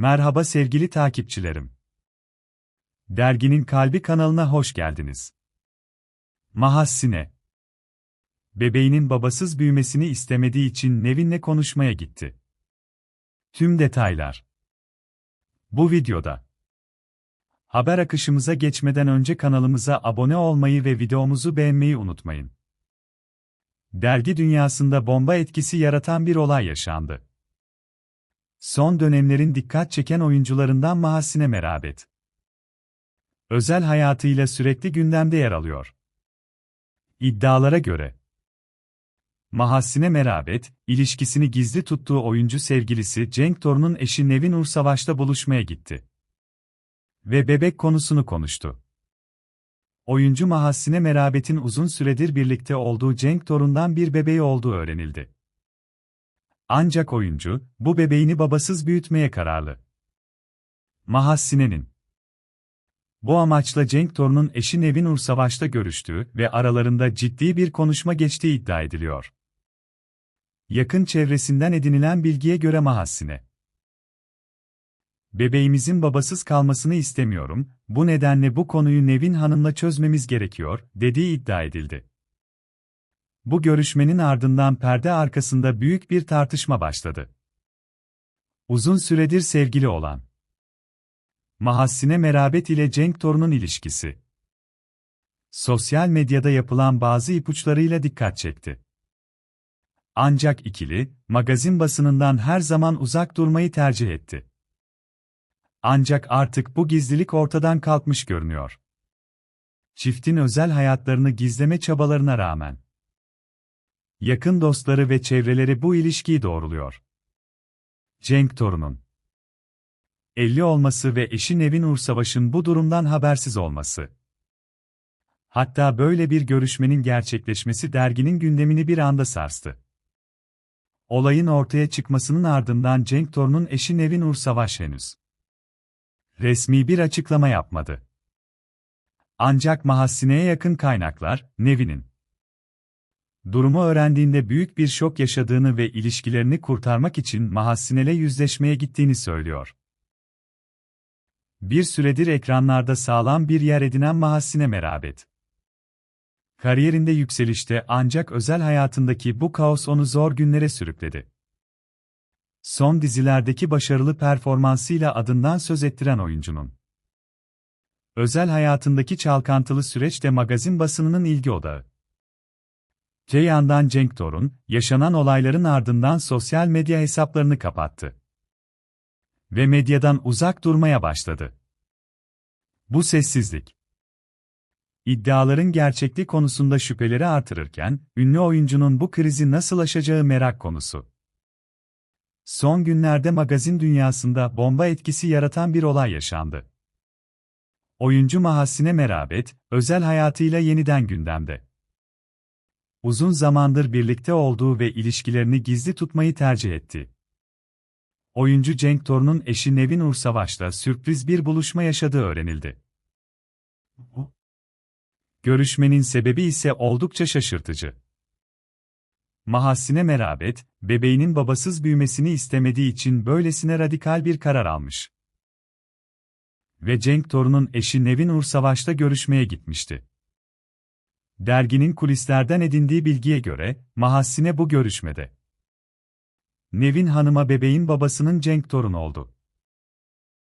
Merhaba sevgili takipçilerim. Derginin Kalbi kanalına hoş geldiniz. Mahassine Bebeğinin babasız büyümesini istemediği için Nevin'le konuşmaya gitti. Tüm detaylar Bu videoda. Haber akışımıza geçmeden önce kanalımıza abone olmayı ve videomuzu beğenmeyi unutmayın. Dergi dünyasında bomba etkisi yaratan bir olay yaşandı. Son dönemlerin dikkat çeken oyuncularından Mahasine Merabet. Özel hayatıyla sürekli gündemde yer alıyor. İddialara göre Mahasine Merabet, ilişkisini gizli tuttuğu oyuncu sevgilisi Cenk Torun'un eşi Nevin Ursavaş'ta buluşmaya gitti. Ve bebek konusunu konuştu. Oyuncu Mahasine Merabet'in uzun süredir birlikte olduğu Cenk Torun'dan bir bebeği olduğu öğrenildi. Ancak oyuncu, bu bebeğini babasız büyütmeye kararlı. Mahassine'nin bu amaçla Cenk Torun'un eşi Nevin Ursavaş'ta görüştüğü ve aralarında ciddi bir konuşma geçtiği iddia ediliyor. Yakın çevresinden edinilen bilgiye göre Mahassine, Bebeğimizin babasız kalmasını istemiyorum, bu nedenle bu konuyu Nevin Hanım'la çözmemiz gerekiyor, dediği iddia edildi. Bu görüşmenin ardından perde arkasında büyük bir tartışma başladı. Uzun süredir sevgili olan Mahassine Merabet ile Cenk Torun'un ilişkisi. Sosyal medyada yapılan bazı ipuçlarıyla dikkat çekti. Ancak ikili, magazin basınından her zaman uzak durmayı tercih etti. Ancak artık bu gizlilik ortadan kalkmış görünüyor. Çiftin özel hayatlarını gizleme çabalarına rağmen yakın dostları ve çevreleri bu ilişkiyi doğruluyor. Cenk Torun'un 50 olması ve eşi Nevin Ursavaş'ın bu durumdan habersiz olması. Hatta böyle bir görüşmenin gerçekleşmesi derginin gündemini bir anda sarstı. Olayın ortaya çıkmasının ardından Cenk Torun'un eşi Nevin Ursavaş henüz resmi bir açıklama yapmadı. Ancak Mahassine'ye yakın kaynaklar, Nevin'in durumu öğrendiğinde büyük bir şok yaşadığını ve ilişkilerini kurtarmak için Mahassinel'e yüzleşmeye gittiğini söylüyor. Bir süredir ekranlarda sağlam bir yer edinen Mahassine Merabet. Kariyerinde yükselişte ancak özel hayatındaki bu kaos onu zor günlere sürükledi. Son dizilerdeki başarılı performansıyla adından söz ettiren oyuncunun. Özel hayatındaki çalkantılı süreç de magazin basınının ilgi odağı. Te yandan Cenk Torun, yaşanan olayların ardından sosyal medya hesaplarını kapattı. Ve medyadan uzak durmaya başladı. Bu sessizlik, iddiaların gerçekliği konusunda şüpheleri artırırken, ünlü oyuncunun bu krizi nasıl aşacağı merak konusu. Son günlerde magazin dünyasında bomba etkisi yaratan bir olay yaşandı. Oyuncu Mahassine Merabet, özel hayatıyla yeniden gündemde. Uzun zamandır birlikte olduğu ve ilişkilerini gizli tutmayı tercih etti. Oyuncu Cenk Torun'un eşi Nevin Ursavaş'la sürpriz bir buluşma yaşadığı öğrenildi. Görüşmenin sebebi ise oldukça şaşırtıcı. Mahassine Merabet, bebeğinin babasız büyümesini istemediği için böylesine radikal bir karar almış. Ve Cenk Torun'un eşi Nevin Ursavaş'ta görüşmeye gitmişti. Derginin kulislerden edindiği bilgiye göre, Mahassine bu görüşmede. Nevin Hanım'a bebeğin babasının Cenk Torun oldu.